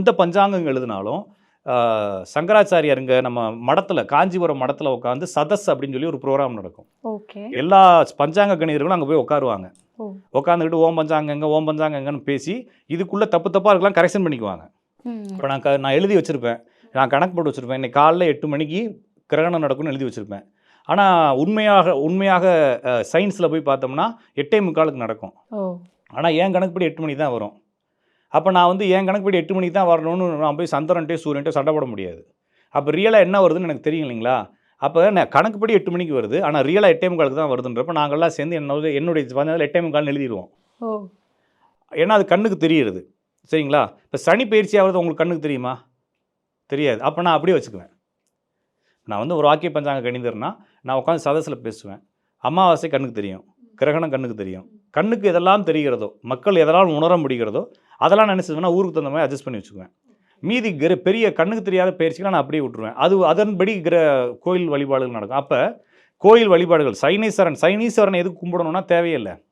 எந்த பஞ்சாங்கம் எழுதினாலும் சங்கராச்சாரியாருங்க நம்ம மடத்தில் காஞ்சிபுரம் மடத்தில் உட்காந்து சதஸ் அப்படின்னு சொல்லி ஒரு ப்ரோக்ராம் நடக்கும். எல்லா பஞ்சாங்க கணிதர்களும் அங்கே போய் உட்காருவாங்க. உட்காந்துக்கிட்டு ஓம் பஞ்சாங்கங்க ஓம் பஞ்சாங்கங்கன்னு பேசி இதுக்குள்ளே தப்பு தப்பாக இருக்கலாம் கரெக்ஷன் பண்ணிக்குவாங்க. இப்போ நான் க நான் எழுதி வச்சுருப்பேன். நான் கணக்கு போட்டு வச்சுருப்பேன். இன்னைக்கு காலைல எட்டு மணிக்கு கிரகணம் நடக்கும்னு எழுதி வச்சுருப்பேன். ஆனால் உண்மையாக உண்மையாக சயின்ஸில் போய் பார்த்தோம்னா எட்டே முக்காலுக்கு நடக்கும். ஆனால் என் கணக்குப்படி எட்டு மணிக்கு தான் வரும். அப்போ நான் வந்து என் கணக்குப்படி எட்டு மணிக்கு தான் வரணும்னு நான் போய் சந்திரன்ட்டே சூரியன்ட்டே சண்டை போட முடியாது. அப்போ ரியலாக என்ன வருதுன்னு எனக்கு தெரியும் இல்லைங்களா? அப்போ நான் கணக்குப்படி எட்டு மணிக்கு வருது. ஆனால் ரியலாக எட்டே முக்காலுக்கு தான் வருதுன்றப்ப நாங்கள்லாம் சேர்ந்து என்னோட என்னுடைய பதினதில் எட்டே முக்கால்னு எழுதிடுவோம் ஓ. ஏன்னா அது கண்ணுக்கு தெரியுது சரிங்களா? இப்போ சனி பயிற்சி ஆகிறது உங்களுக்கு கண்ணுக்கு தெரியுமா? தெரியாது. அப்போ நான் அப்படியே வச்சுக்குவேன். நான் வந்து ஒரு வாக்கிய பஞ்சாங்க கணிதர்னா நான் உட்காந்து சதஸில் பேசுவேன். அமாவாசை கண்ணுக்கு தெரியும். கிரகணம் கண்ணுக்கு தெரியும். கண்ணுக்கு எதெல்லாம் தெரிகிறதோ மக்கள் எதெல்லாம் உணர முடிகிறதோ அதெல்லாம் நினச்சதுன்னா ஊருக்கு தகுந்த மாதிரி அட்ஜஸ்ட் பண்ணி வச்சுக்குவேன். மீதி கிர பெரிய கண்ணுக்கு தெரியாத பயிற்சிகளை நான் அப்படியே விட்டுருவேன். அது அதன்படி கிர கோயில் வழிபாடுகள் நடக்கும். அப்போ கோயில் வழிபாடுகள் சைனீஸ்வரன் சைனீஸ்வரனை எதுக்கு கும்பிடணும்னா தேவையில்லை.